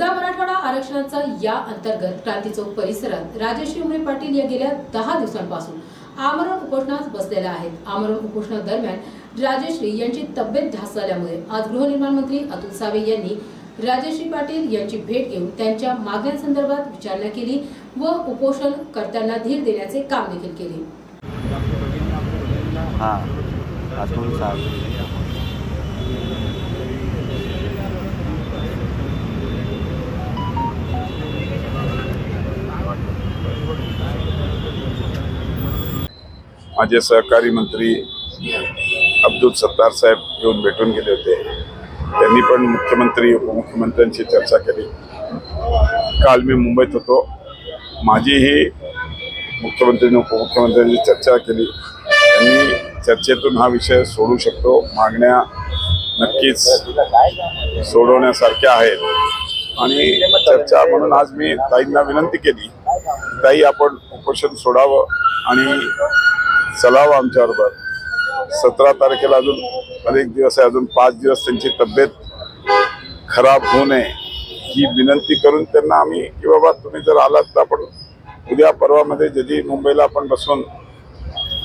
मुद्दा मराठवाडा आरक्षणाचा या अंतर्गत क्रांती चौक परिसरात राजश्री उमरे पाटील या गेल्या दहा दिवसांपासून आमरण उपोषणास बसलेल्या आहेत. आमरण उपोषणादरम्यान राजश्री यांची तब्येत ढास झाल्यामुळे आज गृहनिर्माण मंत्री अतुल सावे यांनी राजश्री पाटील यांची भेट घेऊन त्यांच्या मागण्यांसंदर्भात विचारणा केली व उपोषण कर्त्यांना धीर देण्याचे काम देखील केले. हाँ अतुल साहब माझे सहकारी मंत्री अब्दुल सत्तार साहेब येऊन भेटून गेले होते. त्यांनी पण मुख्यमंत्री उपमुख्यमंत्र्यांशी चर्चा केली. काल मी मुंबईत होतो. माझीही मुख्यमंत्र्यांनी उपमुख्यमंत्र्यांची चर्चा केली. त्यांनी चर्चेतून हा विषय सोडू शकतो. मागण्या नक्कीच सोडवण्यासारख्या आहेत. आणि चर्चा म्हणून आज मी ताईंना विनंती केली. ताई आपण उपोषण सोडावं आणि चलावं आमच्याबरोबर सतरा तारखेला अजून अनेक दिवस आहे अजून पाच दिवस त्यांची तब्येत खराब होऊ नये ही विनंती करून त्यांना आम्ही की बाबा तुम्ही जर आलात तर आपण उद्या परवामध्ये जदी मुंबईला आपण बसून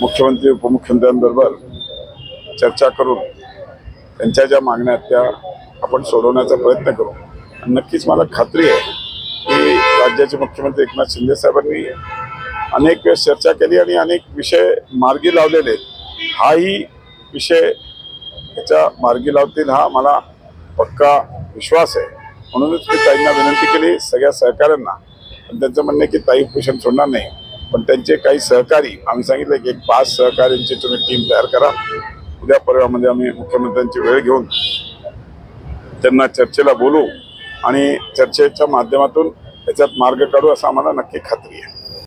मुख्यमंत्री उपमुख्यमंत्र्यांबरोबर चर्चा करून त्यांच्या ज्या मागण्या आहेत त्या आपण सोडवण्याचा प्रयत्न करू. आणि नक्कीच मला खात्री आहे की राज्याचे मुख्यमंत्री एकनाथ शिंदे साहेबांनी अनेक वेळेस चर्चा केली आणि अनेक विषय मार्गी लावलेले. हाही विषय याच्या मार्गी लावतील हा मला पक्का विश्वास आहे. म्हणूनच मी ताईंना विनंती केली सगळ्या सहकाऱ्यांना. पण त्यांचं म्हणणं आहे की ताई उपोषण सोडणार नाही. पण त्यांचे काही सहकारी आम्ही सांगितलं की एक पाच सहकाऱ्यांची तुम्ही टीम तयार करा. उद्या परवामध्ये म्हणजे आम्ही मुख्यमंत्र्यांची वेळ घेऊन त्यांना चर्चेला बोलू आणि चर्चेच्या माध्यमातून त्याच्यात मार्ग काढू असं आम्हाला नक्की खात्री आहे.